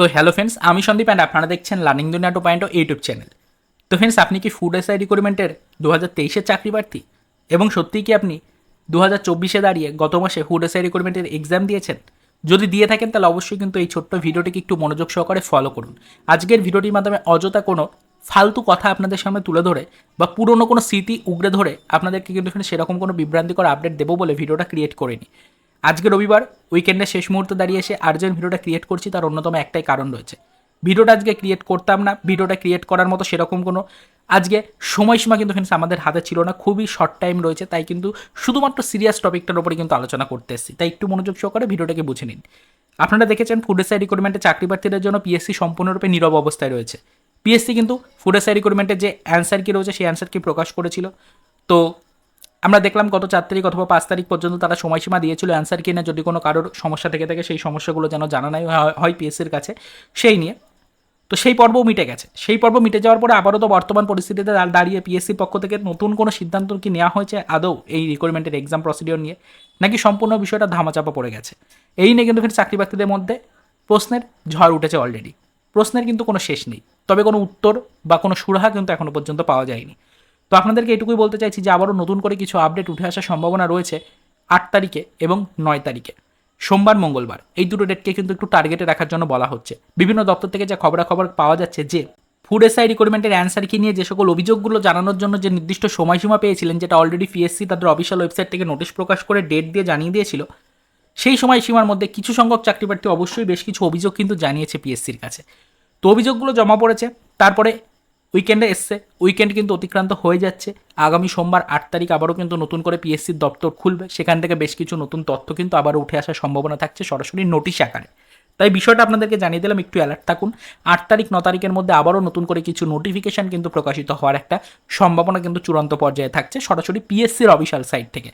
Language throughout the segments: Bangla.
তো হ্যালো ফ্রেন্ডস আমি সন্দীপ অ্যান্ড আপনারা দেখছেন learning Duniya two point YouTube channel তো ফ্রেন্ডস আপনি কি ফুড এসআই রিক্রুটমেন্টের দু হাজার তেইশের চাকরি প্রার্থী? এবং সত্যিই কি আপনি দু হাজার চব্বিশে দাঁড়িয়ে গত মাসে ফুড এসআই রিক্রুটমেন্টের এক্সাম দিয়েছেন? যদি দিয়ে থাকেন, তাহলে অবশ্যই কিন্তু এই ছোট্ট ভিডিওটিকে একটু মনোযোগ সহকারে ফলো করুন। আজকের ভিডিওটির মাধ্যমে অযথা কোনো ফালতু কথা আপনাদের সামনে তুলে ধরে বা পুরনো কোনো স্মৃতি উগড়ে ধরে আপনাদেরকে কিন্তু সেরকম কোনো বিভ্রান্তিকর আপডেট দেবো বলে ভিডিওটা ক্রিয়েট করিনি। আজকে রবিবার উইকেন্ডের শেষ মুহূর্তে দাঁড়িয়ে এসে আর্জেন্ট ভিডিওটা ক্রিয়েট করছি, তার অন্যতম একটাই কারণ রয়েছে। ভিডিওটা আজকে ক্রিয়েট করতাম না, ভিডিওটা ক্রিয়েট করার মতো সেরকম কোনো আজকে সময়সীমা কিন্তু ফ্রেন্ডস আমাদের হাতে ছিল না, খুবই শর্ট টাইম রয়েছে, তাই কিন্তু শুধুমাত্র সিরিয়াস টপিকটার উপরে কিন্তু আলোচনা করতে এসেছি। তাই একটু মনোযোগ সহকারে ভিডিওটাকে বুঝে নিন। আপনারা দেখেছেন ফুড এসআই রিক্রুটমেন্টের চাকরি প্রার্থীদের জন্য পিএসসি সম্পূর্ণরূপে নীরব অবস্থায় রয়েছে। পিএসসি কিন্তু ফুড এসআই রিক্রুটমেন্টের যে অ্যান্সার কি রয়েছে, সেই অ্যান্সার কি প্রকাশ করেছিল? তো আমরা দেখলাম গত চার তারিখ অথবা পাঁচ তারিখ পর্যন্ত তারা সময়সীমা দিয়েছিল। অ্যান্সার কিনে যদি কোনো কারোর সমস্যা থেকে থাকে, সেই সমস্যাগুলো যেন জানা নাই, হয়- পিএসসির কাছে, সেই নিয়ে। তো সেই পর্বও মিটে গেছে। সেই পর্ব মিটে যাওয়ার পরে আবারও তো বর্তমান পরিস্থিতিতে দাঁড়িয়ে পিএসসির পক্ষ থেকে নতুন কোনো সিদ্ধান্ত কি নেওয়া হয়েছে, আদৌ এই রিকোয়ারমেন্টের এক্সাম প্রসিডিওর নিয়ে, নাকি সম্পূর্ণ বিষয়টা ধামাচাপা পড়ে গেছে? এই নিয়ে কিন্তু চাকরি প্রার্থীদের মধ্যে প্রশ্নের ঝড় উঠেছে অলরেডি প্রশ্নের কিন্তু কোনো শেষ নেই। তবে কোনো উত্তর বা কোনো সুরাহা কিন্তু এখনও পর্যন্ত পাওয়া যায়নি। তো আপনাদেরকে এটুকুই বলতে চাইছি যে আবারও নতুন করে কিছু আপডেট উঠে আসার সম্ভাবনা রয়েছে আট তারিখে এবং নয় তারিখে। সোমবার, মঙ্গলবার, এই দুটো ডেটকে কিন্তু একটু টার্গেটে রাখার জন্য বলা হচ্ছে। বিভিন্ন দপ্তর থেকে যা খবরাখবর পাওয়া যাচ্ছে যে ফুড এসআই রিক্রুটমেন্টের অ্যান্সার কি নিয়ে যে সকল অভিযোগগুলো জানানোর জন্য যে নির্দিষ্ট সময়সীমা পেয়েছিলেন, যেটা অলরেডি পিএসসি তাদের অফিসিয়াল ওয়েবসাইট থেকে নোটিশ প্রকাশ করে ডেট দিয়ে জানিয়ে দিয়েছিল, সেই সময়সীমার মধ্যে কিছু সংখ্যক চাকরি প্রার্থী অবশ্যই বেশ কিছু অভিযোগ কিন্তু জানিয়েছে পিএসসির কাছে। তো অভিযোগগুলো জমা পড়েছে, তারপরে উইকেন্ডে এসছে। উইকেন্ড কিন্তু অতিক্রান্ত হয়ে যাচ্ছে। আগামী সোমবার আট তারিখ আবারও কিন্তু নতুন করে পিএসসির দপ্তর খুলবে। সেখান থেকে বেশ কিছু নতুন তথ্য কিন্তু আবারও উঠে আসার সম্ভাবনা থাকছে সরাসরি নোটিশ আকারে। তাই বিষয়টা আপনাদেরকে জানিয়ে দিলাম, একটু অ্যালার্ট থাকুন। আট তারিখ, ন তারিখের মধ্যে আবারও নতুন করে কিছু নোটিফিকেশন কিন্তু প্রকাশিত হওয়ার একটা সম্ভাবনা কিন্তু চূড়ান্ত পর্যায়ে থাকছে সরাসরি পিএসসির অফিসিয়াল সাইট থেকে।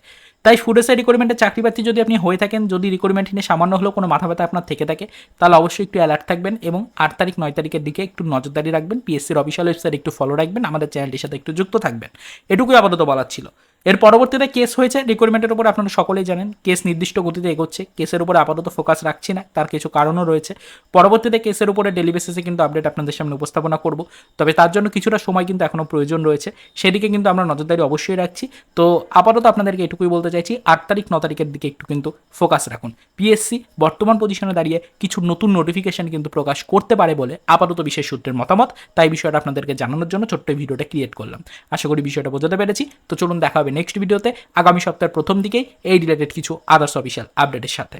তাই ফুড এসআই রিক্রুটমেন্টের চাকরি প্রার্থী যদি আপনি হয়ে থাকেন, যদি রিকোয়ারমেন্ট নিয়ে সামান্য হলেও কোনো মাথা ব্যথা আপনার থেকে থাকে, তাহলে অবশ্যই একটু অ্যালার্ট থাকবেন এবং আট তারিখ, নয় তারিখের দিকে একটু নজরদারি রাখবেন। পিএসসির অফিসিয়াল ওয়েবসাইট একটু ফলো রাখবেন। আমাদের চ্যানেলটির সাথে একটু যুক্ত থাকবেন। এটুকুই আপাতত বলার ছিল। এর পরবর্তীতে কেস হয়েছে রিক্রুটমেন্টের উপর আপনারা সকলেই জানেন কেস নির্দিষ্ট গতিতে এগোচ্ছে কেসের উপরে আপাতত ফোকাস রাখছি না, তার কিছু কারণও রয়েছে। পরবর্তীতে কেসের উপরে ডেলি বেসিসে কিন্তু আপডেট আপনাদের সামনে উপস্থাপনা করব। তবে তার জন্য কিছুটা সময় কিন্তু এখনও প্রয়োজন রয়েছে। সেদিকে কিন্তু আমরা নজরদারি অবশ্যই রাখছি। তো আপাতত আপনাদেরকে এটুকুই বলতে চাইছি, আট তারিখ, ন তারিখের দিকে একটু কিন্তু ফোকাস রাখুন। পিএসসি বর্তমান পজিশনে দাঁড়িয়ে কিছু নতুন নোটিফিকেশন কিন্তু প্রকাশ করতে পারে বলে আপাতত বিশেষ সূত্রের মতামত। তাই বিষয়টা আপনাদেরকে জানানোর জন্য ছোট্ট ভিডিওটা ক্রিয়েট করলাম। আশা করি বিষয়টা বোঝাতে পেরেছি। তো চলুন দেখা হবে নেক্সট ভিডিওতে আগামী সপ্তাহের প্রথম দিকেই এই রিলেটেড কিছু আদার্স অফিসিয়াল আপডেটের সাথে।